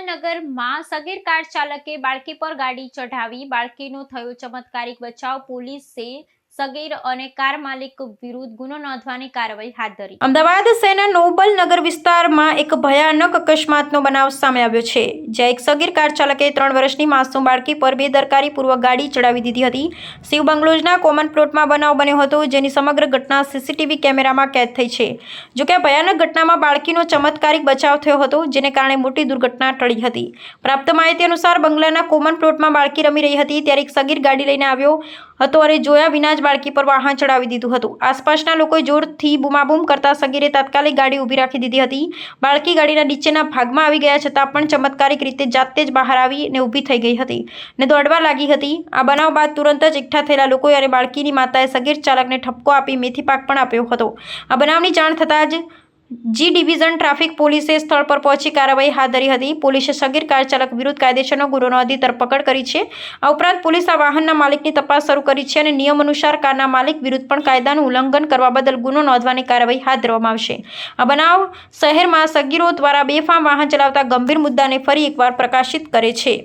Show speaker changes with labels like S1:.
S1: નોબલનગરમાં સગીર કાર ચાલકે બાળકી પર ગાડી ચઢાવી બાળકીનો થયો ચમત્કારિક બચાવ પોલીસે સગીર અને કાર માલિક વિરુદ્ધ ગુનો નોંધવાની કાર્યવાહી હાથ ધરી. અમદાવાદ શહેરના નોબલ નગર વિસ્તારમાં એક ભયાનક અકસ્માતનો બનાવ સામે આવ્યો છે, જ્યાં એક સગીર કાર ચાલકે ત્રણ વર્ષની માસૂમ બાળકી પર બેદરકારીપૂર્વક ગાડી ચડાવી દીધી હતી. શિવ બંગલોઝના કોમન પ્લોટમાં બનાવ બન્યો હતો, જેની સમગ્ર ઘટના સીસીટીવી કેમેરામાં કેદ થઈ છે. જોકે આ ભયાનક ઘટનામાં બાળકીનો ચમત્કારિક બચાવ થયો હતો, જેને કારણે મોટી દુર્ઘટના ટળી હતી. પ્રાપ્ત માહિતી અનુસાર બંગલાના કોમન પ્લોટમાં બાળકી રમી રહી હતી, ત્યારે એક સગીર ગાડી લઈને આવ્યો. હતો અને જોયા વિના જ બાળકી પર વાહન ચડાવી દીધું હતું. આસપાસના લોકોએ જોરથી બૂમાબૂમ કરતા સગીરે તાત્કાલિક ગાડી ઊભી રાખી દીધી હતી. બાળકી ગાડીના નીચેના ભાગમાં આવી ગયા છતાં પણ ચમત્કારિક રીતે જાતે જ બહાર આવી ને ઊભી થઈ ગઈ હતી ને દોડવા લાગી હતી. આ બનાવ બાદ તુરંત જ એકઠા થયેલા લોકોએ અને બાળકીની માતાએ સગીર ચાલકને ઠપકો આપી મેથી પાક પણ આપ્યો હતો. આ બનાવની જાણ થતાં જ જી ડિવિઝન ટ્રાફિક પોલીસે સ્થળ પર પહોંચી કાર્યવાહી હાથ ધરી હતી. પોલીસે સગીર કાર ચાલક વિરુદ્ધ કાયદેસરનો ગુનો નોંધી ધરપકડ કરી છે. આ ઉપરાંત પોલીસ આ વાહનના માલિકની તપાસ શરૂ કરી છે અને નિયમ અનુસાર કારના માલિક વિરુદ્ધ પણ કાયદાનું ઉલ્લંઘન કરવા બદલ ગુનો નોંધવાની કાર્યવાહી હાથ ધરવામાં આવશે. આ બનાવ શહેરમાં સગીરો દ્વારા બેફામ વાહન ચલાવતા ગંભીર મુદ્દાને ફરી એકવાર પ્રકાશિત કરે છે.